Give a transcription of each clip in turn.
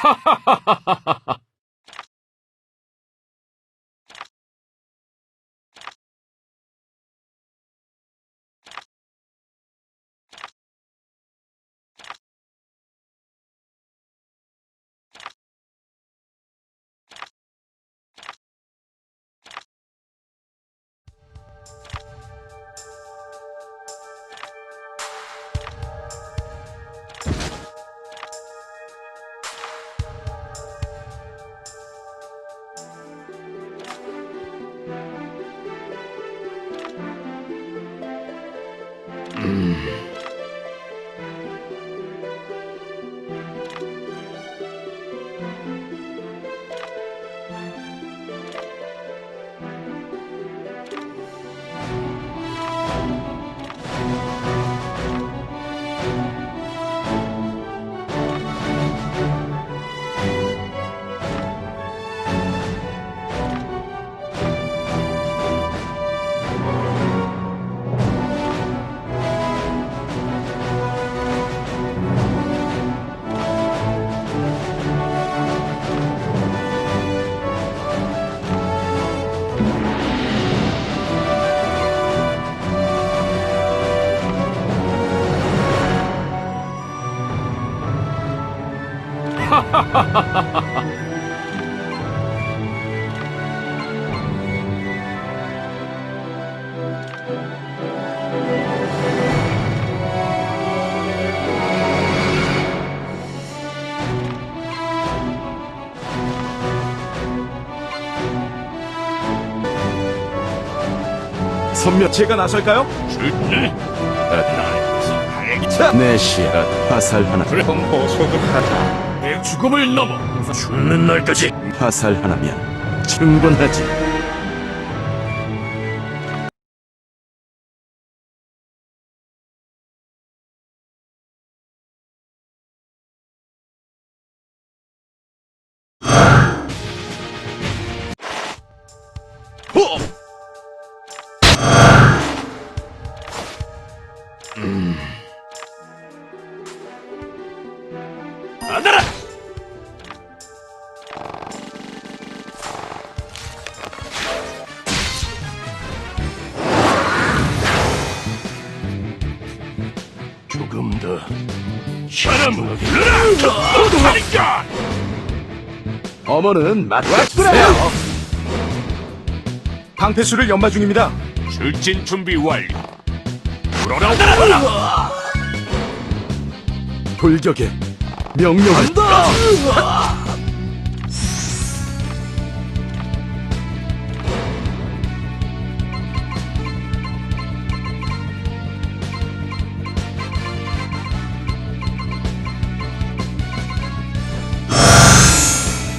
哈哈哈哈哈哈 Mm. 선멸 제가 나설까요? 나에게서 다행히 내 시야. 화살 하나. 그럼 소득하자 내 죽음을 넘어 죽는 날까지 화살 하나면 충분하지. 받 사람을 불러라 어머는 맞춰주세요? 방패수를 연마 중입니다. 출진 준비 완료. 불어라 돌격에 명령을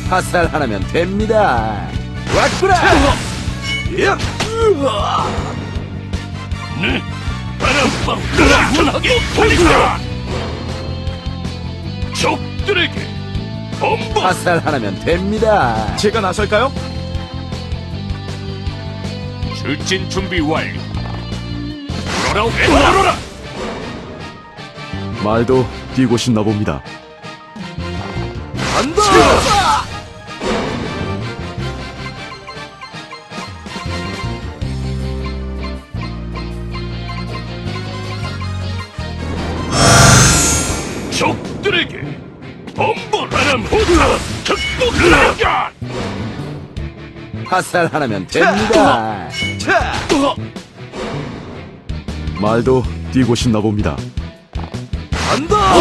화살 하나면 됩니다. 왔구나! 네 바람방 불어하게 돌리라 적들에게 범벅 화살 하나면 됩니다. 제가 나설까요? 출진 준비 완료. 불어라 불어라! 말도 뛰고 싶나 봅니다. 간다 화살 하나면 됩니다. 말도 뛰고 싶나 봅니다. 간다!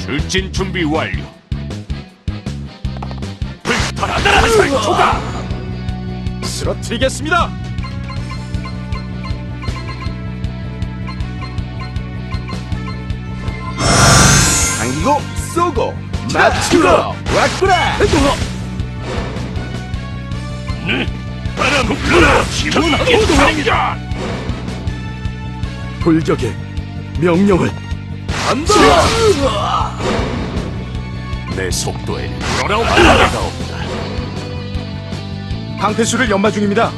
출진 준비 완료. 불타라다라! 살초가! 쓰러뜨리겠습니다. 당기고 쏘고 맞추러 왔구나 네. 바람 불어라 시원하게 돌리자 돌격에 명령을 간다! 내 속도에 불어라 바라가 없다. 방패수를 연마 중입니다.